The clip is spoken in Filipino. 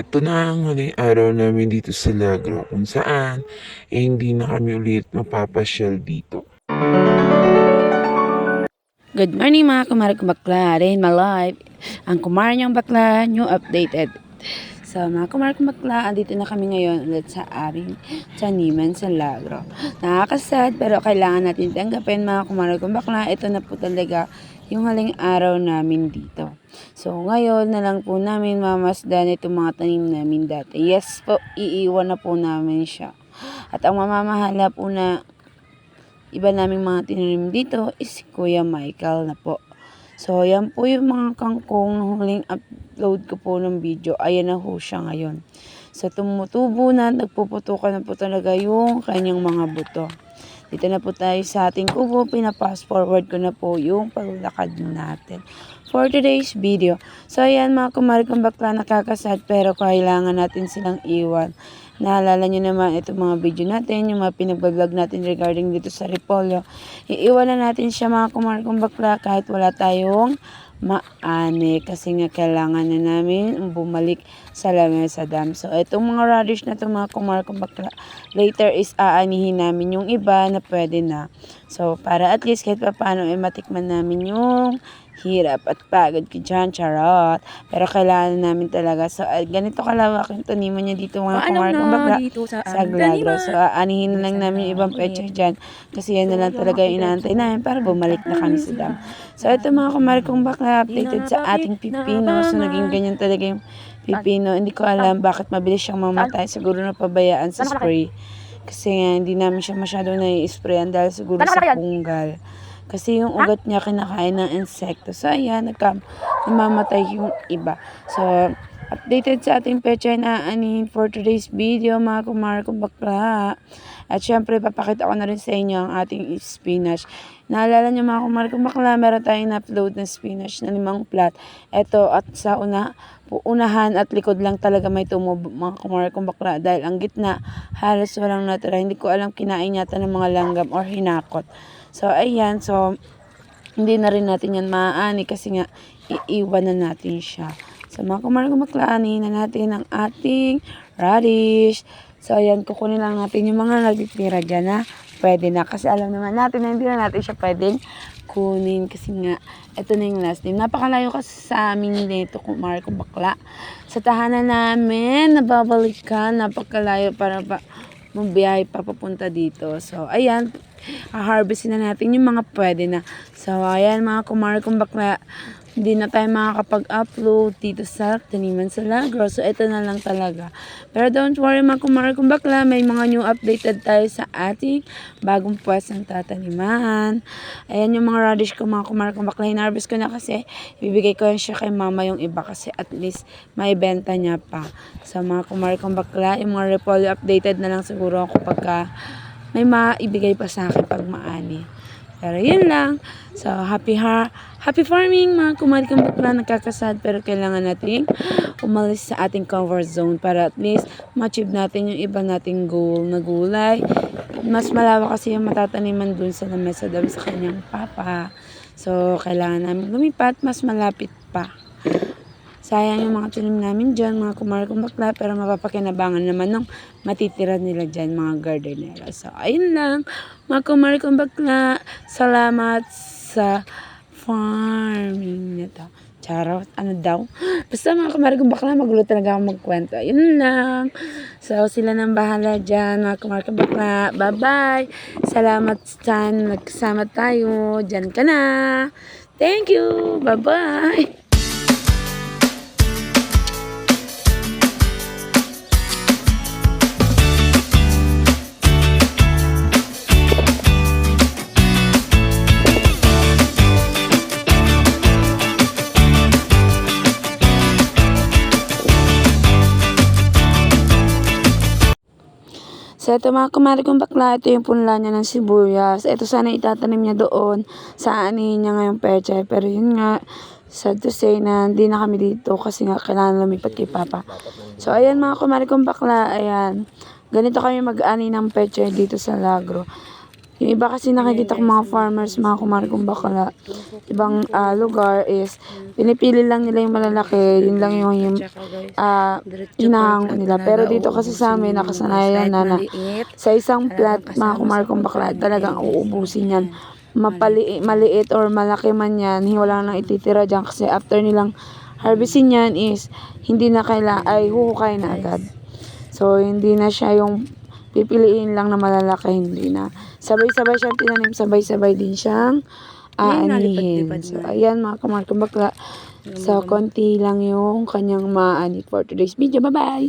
ito na ang huling araw namin dito sa Lagro kung saan eh, hindi na kami ulit mapapasyal dito. Good morning mga kumare kong bakla. In my life. Ang kumare niyong bakla, new updated. So mga kumare kong bakla, andito na kami ngayon ulit sa aming taniman sa Lagro. Nakakasad pero kailangan natin tanggapin mga kumare kong bakla. Ito na po talaga yung haling araw namin dito. So ngayon na lang po namin mamasdan itong mga tanim namin dati. Yes po, iiwan na po namin siya. At ang mamamahala po na iba naming mga tinanim dito is Kuya Michael na po. So, yan po yung mga kangkong na huling upload ko po ng video. Ayan na ho siya ngayon. So, tumutubo na, nagpuputukan na po talaga yung kanyang mga buto. Dito na po tayo sa ating kubo. Pinapass forward ko na po yung paglakad natin for today's video. So, ayan mga kumari kong bakla nakakasad pero kailangan natin silang iwan. Naalala nyo naman itong mga video natin, yung mga pinag-vlog natin regarding dito sa Repolyo. Iiwan na natin siya mga kumari kong bakla kahit wala tayong maani kasi nga kailangan na namin bumalik sa Lamesa Dam. So, itong mga radish na itong mga kumar kong bakla, later is aanihin namin yung iba na pwede na. So, para at least kahit pa paano ay matikman namin yung hirap at pagod ko dyan, charot. Pero kailangan namin talaga. So, ay, ganito kalawak yung taniman niya dito mga kumar kong bakla dito sa sa Glagro. So, aanihin na lang namin yung ibang pecha dyan. Kasi yan na lang talaga yung inaantay namin para bumalik na kami sa dam. So, ito mga kumari kong bakla updated sa ating pipino. So, naging ganyan talaga yung pipino. Hindi ko alam bakit mabilis siyang mamatay. Siguro napabayaan sa spray. Kasi nga, hindi namin siya masyado nai-sprayan dahil siguro sa punggal. Kasi yung ugat niya kinakain ng insekto. So, ayan, nagka, namamatay yung iba. So, updated sa ating pecha na anin for today's video, mga kumar kong bakla. At syempre, papakita ko na rin sa inyo ang ating spinach. Naalala niyo mga kumar kong bakla, meron tayong na-upload na spinach na limang plat. Ito, at sa una, unahan at likod lang talaga may tumubo mga kumar kong bakla. Dahil ang gitna, halos walang natira. Hindi ko alam kinain yata ng mga langgam or hinakot. So, ayan. So, hindi na rin natin yan maaani kasi nga iiwan na natin siya. So, mga kumarang kumaklaanin na natin ang ating radish. So, ayan, kukunin lang natin yung mga nagtitira dyan na pwede na. Kasi alam naman natin na hindi na natin siya pwedeng kunin kasi nga ito na yung last name. Napakalayo kasi sa amin nito kung Marco Bakla. Sa tahanan namin, nababalikan, napakalayo para pa mabiyahe pa papunta dito. So, ayan, harvestin na natin yung mga pwede na. So, ayan mga kumar kung bakla, hindi na tayo makakapag-upload dito sa Taniman sa Lagro. So, ito na lang talaga. Pero don't worry mga kumar kung bakla, may mga new updated tayo sa ating bagong pwestong tataniman. Ayan yung mga radish ko mga kumar kung bakla. Hinarvest ko na kasi ibibigay ko yan siya kay mama yung iba kasi at least may benta niya pa. So, mga kumar kung bakla, yung mga repolyo updated na lang siguro ako pagka may maibigay pa sa akin pag maani. Pero yun lang. So, happy ha happy farming mga kumari kong bakla nagkakasad pero kailangan nating umalis sa ating comfort zone para at least ma-achieve natin yung iba nating goal na gulay. Mas malawak kasi yung matataniman dun sa lamesa dam sa kanyang papa. So, kailangan namin lumipat mas malapit pa. Sayang yung mga tanim namin dyan, mga kumar kong bakla, pero mapapakinabangan naman ng matitira nila dyan, mga gardenera. So, ayun lang, mga kumar kong bakla, salamat sa farming nito. Charot, ano daw? Basta mga kumar kong bakla, magulo talaga ako magkwento. Ayun lang. So, sila nang bahala dyan, mga kumar kong bakla. Bye-bye. Salamat sa nagkasama tayo. Dyan ka na. Thank you. Bye-bye. So, ito mga kumari kong bakla, ito yung punla niya ng sibuyas. Ito sana itatanim niya doon sa anihin niya ngayong peche. Pero yun nga, sad to say na hindi na kami dito kasi nga kailangan lumipat kay Papa. So, ayan mga kumari kong bakla, ayan. Ganito kami mag-ani ng peche dito sa Lagro. Yung iba kasi nakikita ko mga farmers, mga kumari kong bakla, ibang ah, lugar is, pinipili lang nila yung malalaki, yun lang yung, yung ah, inahango nila. Pero dito kasi sa amin, nakasanayan na na sa isang plat, mga kumari kong bakla, talagang uubusin yan. Mapali, maliit or malaki man yan, wala nang ititira dyan kasi after nilang harvestin yan is hindi na kaila ay huhukay na agad. So, hindi na siya yung pipiliin lang na malalaki, hindi na. Sabay-sabay siyang tinanim, sabay-sabay din siyang aanihin. So, ayan mga kumari kong bakla. So, konti lang yung kanyang maanit for today's video. Bye-bye!